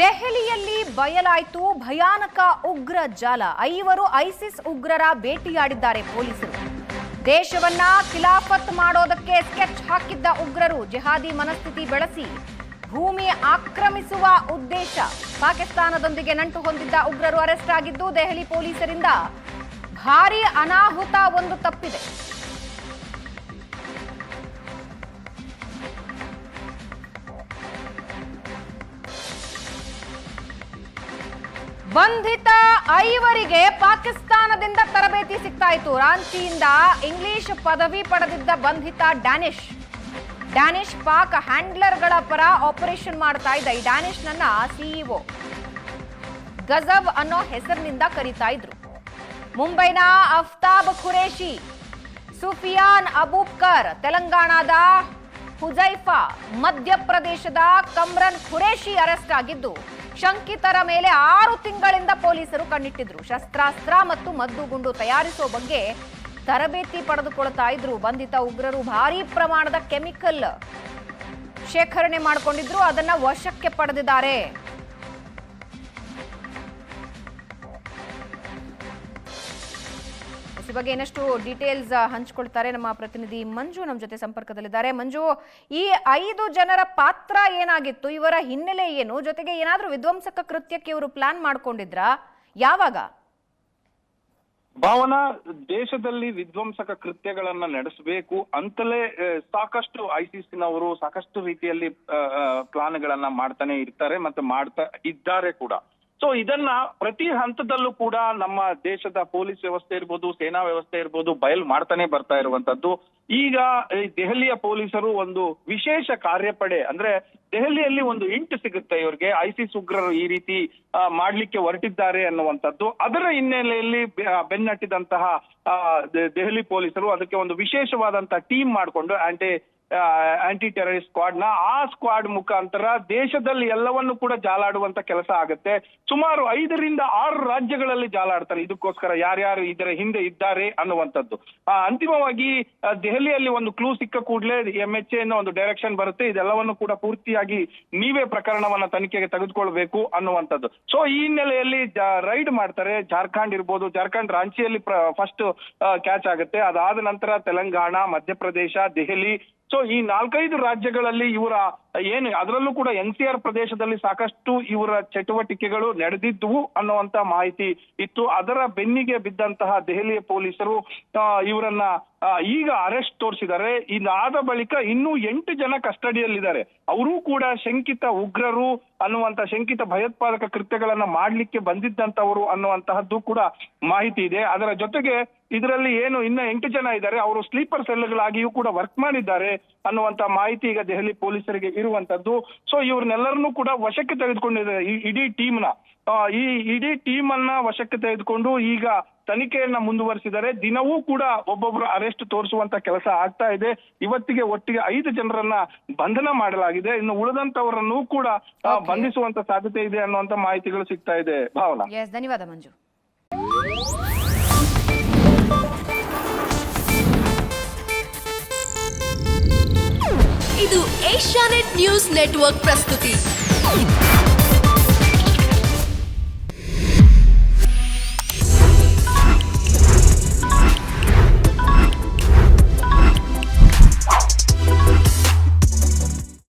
ದೆಹಲಿಯಲ್ಲಿ ಬಯಲಾಯಿತು ಭಯಾನಕ ಉಗ್ರ ಜಾಲ. ಐವರು ಐಸಿಸ್ ಉಗ್ರರ ಭೇಟಿಯಾಡಿದ್ದಾರೆ ಪೊಲೀಸರು. ದೇಶವನ್ನ ಖಿಲಾಫತ್ ಮಾಡೋದಕ್ಕೆ ಸ್ಕೆಚ್ ಹಾಕಿದ್ದ ಉಗ್ರರು ಜಿಹಾದಿ ಮನಸ್ಥಿತಿ ಬೆಳೆಸಿ ಭೂಮಿ ಆಕ್ರಮಿಸುವ ಉದ್ದೇಶ. ಪಾಕಿಸ್ತಾನದೊಂದಿಗೆ ನಂಟು ಹೊಂದಿದ್ದ ಉಗ್ರರು ಅರೆಸ್ಟ್ ಆಗಿದ್ದು ದೆಹಲಿ ಪೊಲೀಸರಿಂದ ಭಾರೀ ಅನಾಹುತ ಒಂದು ತಪ್ಪಿದೆ. ಬಂಧಿತ ಐವರಿಗೆ ಪಾಕಿಸ್ತಾನದಿಂದ ತರಬೇತಿ ಸಿಗ್ತಾ ಇತ್ತು ರಾಂಚಿಯಿಂದ ಇಂಗ್ಲಿಷ್ ಪದವಿ ಪಡೆದಿದ್ದ ಬಂಧಿತ ಡ್ಯಾನಿಶ್. ಡ್ಯಾನಿಶ್ ಪಾಕ್ ಹ್ಯಾಂಡ್ಲರ್ಗಳ ಪರ ಆಪರೇಷನ್ ಮಾಡ್ತಾ ಇದ್ದ. ಈ ಡ್ಯಾನಿಶ್ ನನ್ನ ಸಿಇಒ ಗಜಬ್ ಅನ್ನೋ ಹೆಸರಿನಿಂದ ಕರೀತಾ ಇದ್ರು. ಮುಂಬೈನ ಅಫ್ತಾಬ್ ಖುರೇಶಿ ಸುಫಿಯಾನ್ ಅಬೂಬ್ಕರ್, ತೆಲಂಗಾಣದ ಹುಜೈಫಾ, ಮಧ್ಯಪ್ರದೇಶದ ಕಮ್ರನ್ ಖುರೇಶಿ ಅರೆಸ್ಟ್ ಆಗಿದ್ದು ಶಂಕಿತರ ಮೇಲೆ ಆರು ತಿಂಗಳಿಂದ ಪೊಲೀಸರು ಕಣ್ಣಿಟ್ಟಿದ್ರು. ಶಸ್ತ್ರಾಸ್ತ್ರ ಮತ್ತು ಮದ್ದುಗುಂಡು ತಯಾರಿಸುವ ಬಗ್ಗೆ ತರಬೇತಿ ಪಡೆದುಕೊಳ್ತಾ ಇದ್ರು. ಬಂಧಿತ ಉಗ್ರರು ಭಾರೀ ಪ್ರಮಾಣದ ಕೆಮಿಕಲ್ ಶೇಖರಣೆ ಮಾಡಿಕೊಂಡಿದ್ರು. ಅದನ್ನ ವಶಕ್ಕೆ ಪಡೆದಿದ್ದಾರೆ. ಈ ಬಗ್ಗೆ ಇನ್ನಷ್ಟು ಡೀಟೇಲ್ಸ್ ಹಂಚ್ಕೊಳ್ತಾರೆ ನಮ್ಮ ಪ್ರತಿನಿಧಿ ಮಂಜು ನಮ್ಮ ಜೊತೆ ಸಂಪರ್ಕದಲ್ಲಿದ್ದಾರೆ. ಮಂಜು, ಈ ಐದು ಜನರ ಪಾತ್ರ ಏನಾಗಿತ್ತು? ಇವರ ಹಿನ್ನೆಲೆ ಏನು? ಜೊತೆಗೆ ಏನಾದರೂ ವಿಧ್ವಂಸಕ ಕೃತ್ಯಕ್ಕೆ ಇವರು ಪ್ಲಾನ್ ಮಾಡ್ಕೊಂಡಿದ್ರಾ? ಯಾವಾಗ? ಭಾವನಾ, ದೇಶದಲ್ಲಿ ವಿಧ್ವಂಸಕ ಕೃತ್ಯಗಳನ್ನ ನಡೆಸಬೇಕು ಅಂತಲೇ ಸಾಕಷ್ಟು ಐಸಿಸಿನವರು ಸಾಕಷ್ಟು ರೀತಿಯಲ್ಲಿ ಪ್ಲಾನ್ಗಳನ್ನ ಮಾಡ್ತಾನೆ ಇರ್ತಾರೆ ಮತ್ತೆ ಮಾಡ್ತಾ ಇದ್ದಾರೆ ಕೂಡ. ಸೊ ಇದನ್ನ ಪ್ರತಿ ಹಂತದಲ್ಲೂ ಕೂಡ ನಮ್ಮ ದೇಶದ ಪೊಲೀಸ್ ವ್ಯವಸ್ಥೆ ಇರ್ಬೋದು, ಸೇನಾ ವ್ಯವಸ್ಥೆ ಇರ್ಬೋದು ಬಯಲು ಮಾಡ್ತಾನೆ ಬರ್ತಾ ಇರುವಂತದ್ದು ಈಗ ದೆಹಲಿಯ ಪೊಲೀಸರು ಒಂದು ವಿಶೇಷ ಕಾರ್ಯಪಡೆ, ಅಂದ್ರೆ ದೆಹಲಿಯಲ್ಲಿ ಒಂದು ಇಂಟು ಸಿಗುತ್ತೆ ಇವರಿಗೆ, ಐಸಿಸ್ ಉಗ್ರರು ಈ ರೀತಿ ಮಾಡ್ಲಿಕ್ಕೆ ಹೊರಟಿದ್ದಾರೆ ಅನ್ನುವಂಥದ್ದು. ಅದರ ಹಿನ್ನೆಲೆಯಲ್ಲಿ ಬೆನ್ನಟ್ಟಿದಂತಹ ದೆಹಲಿ ಪೊಲೀಸರು ಅದಕ್ಕೆ ಒಂದು ವಿಶೇಷವಾದಂತಹ ಟೀಮ್ ಮಾಡಿಕೊಂಡು, ಆಂಟಿ ಆಂಟಿ ಟೆರರಿಸ್ಟ್ ಸ್ಕ್ವಾಡ್ನ, ಆ ಸ್ಕ್ವಾಡ್ ಮುಖಾಂತರ ದೇಶದಲ್ಲಿ ಎಲ್ಲವನ್ನು ಕೂಡ ಜಾಲಾಡುವಂತ ಕೆಲಸ ಆಗುತ್ತೆ. ಸುಮಾರು ಐದರಿಂದ ಆರು ರಾಜ್ಯಗಳಲ್ಲಿ ಜಾಲಾಡ್ತಾರೆ. ಇದಕ್ಕೋಸ್ಕರ ಯಾರ್ಯಾರು ಇದರ ಹಿಂದೆ ಇದ್ದಾರೆ ಅನ್ನುವಂಥದ್ದು. ಅಂತಿಮವಾಗಿ ದೆಹಲಿಯಲ್ಲಿ ಒಂದು ಕ್ಲೂ ಸಿಕ್ಕ ಕೂಡಲೇ ಎಂ ಎಚ್ ಒಂದು ಡೈರೆಕ್ಷನ್ ಬರುತ್ತೆ. ಇದೆಲ್ಲವನ್ನು ಕೂಡ ಪೂರ್ತಿಯಾಗಿ ನೀವೇ ಪ್ರಕರಣವನ್ನ ತನಿಖೆಗೆ ತೆಗೆದುಕೊಳ್ಬೇಕು ಅನ್ನುವಂಥದ್ದು. ಸೊ ಈ ಹಿನ್ನೆಲೆಯಲ್ಲಿ ರೈಡ್ ಮಾಡ್ತಾರೆ. ಜಾರ್ಖಂಡ್ ಇರ್ಬೋದು, ಜಾರ್ಖಂಡ್ ರಾಂಚಿಯಲ್ಲಿ ಫಸ್ಟ್ ಕ್ಯಾಚ್ ಆಗುತ್ತೆ. ಅದಾದ ನಂತರ ತೆಲಂಗಾಣ, ಮಧ್ಯಪ್ರದೇಶ, ದೆಹಲಿ ಸೊ ಈ ನಾಲ್ಕೈದು ರಾಜ್ಯಗಳಲ್ಲಿ ಇವರ, ಏನು, ಅದರಲ್ಲೂ ಕೂಡ ಎನ್ ಸಿ ಪ್ರದೇಶದಲ್ಲಿ ಸಾಕಷ್ಟು ಇವರ ಚಟುವಟಿಕೆಗಳು ನಡೆದಿದ್ದುವು ಅನ್ನುವಂತ ಮಾಹಿತಿ ಇತ್ತು. ಅದರ ಬೆನ್ನಿಗೆ ಬಿದ್ದಂತಹ ದೆಹಲಿಯ ಪೊಲೀಸರು ಇವರನ್ನ ಈಗ ಅರೆಸ್ಟ್ ತೋರಿಸಿದ್ದಾರೆ. ಇದಾದ ಬಳಿಕ ಇನ್ನೂ ಎಂಟು ಜನ ಕಸ್ಟಡಿಯಲ್ಲಿದ್ದಾರೆ. ಅವರೂ ಕೂಡ ಶಂಕಿತ ಉಗ್ರರು ಅನ್ನುವಂತ ಶಂಕಿತ ಭಯೋತ್ಪಾದಕ ಕೃತ್ಯಗಳನ್ನ ಮಾಡ್ಲಿಕ್ಕೆ ಬಂದಿದ್ದಂತವರು ಅನ್ನುವಂತಹದ್ದು ಕೂಡ ಮಾಹಿತಿ ಇದೆ. ಅದರ ಜೊತೆಗೆ ಇದರಲ್ಲಿ ಏನು ಇನ್ನ ಎಂಟು ಜನ ಇದ್ದಾರೆ. ಅವರು ಸ್ಲೀಪರ್ ಸೆಲ್ಗಳಾಗಿಯೂ ಕೂಡ ವರ್ಕ್ ಮಾಡಿದ್ದಾರೆ ಅನ್ನುವಂತ ಮಾಹಿತಿ ಈಗ ದೆಹಲಿ ಪೊಲೀಸರಿಗೆ ಇರುವಂತದ್ದು ಸೊ ಇವ್ರನ್ನೆಲ್ಲರನ್ನೂ ಕೂಡ ವಶಕ್ಕೆ ತೆಗೆದುಕೊಂಡಿದ್ದಾರೆ ಇಡೀ ಟೀಮ್ನ ಈ ಇಡೀ ಟೀಮ್ ಅನ್ನ ವಶಕ್ಕೆ ತೆಗೆದುಕೊಂಡು ಈಗ ತನಿಖೆಯನ್ನ ಮುಂದುವರಿಸಿದರೆ ದಿನವೂ ಕೂಡ ಒಬ್ಬೊಬ್ಬರು ಅರೆಸ್ಟ್ ತೋರಿಸುವಂತ ಕೆಲಸ ಆಗ್ತಾ ಇದೆ. ಇವತ್ತಿಗೆ ಒಟ್ಟಿಗೆ ಐದು ಜನರನ್ನ ಬಂಧನ ಮಾಡಲಾಗಿದೆ. ಇನ್ನು ಉಳಿದಂತವರನ್ನು ಕೂಡ ಬಂಧಿಸುವಂತ ಸಾಧ್ಯತೆ ಇದೆ ಅನ್ನುವಂತ ಮಾಹಿತಿಗಳು ಸಿಗ್ತಾ ಇದೆ. ಭಾವನಾ. ಎಸ್ ಧನ್ಯವಾದ ಮಂಜು. ಇದು ಏಷ್ಯಾನೆಟ್ ನ್ಯೂಸ್ ನೆಟ್ವರ್ಕ್ ಪ್ರಸ್ತುತಿ.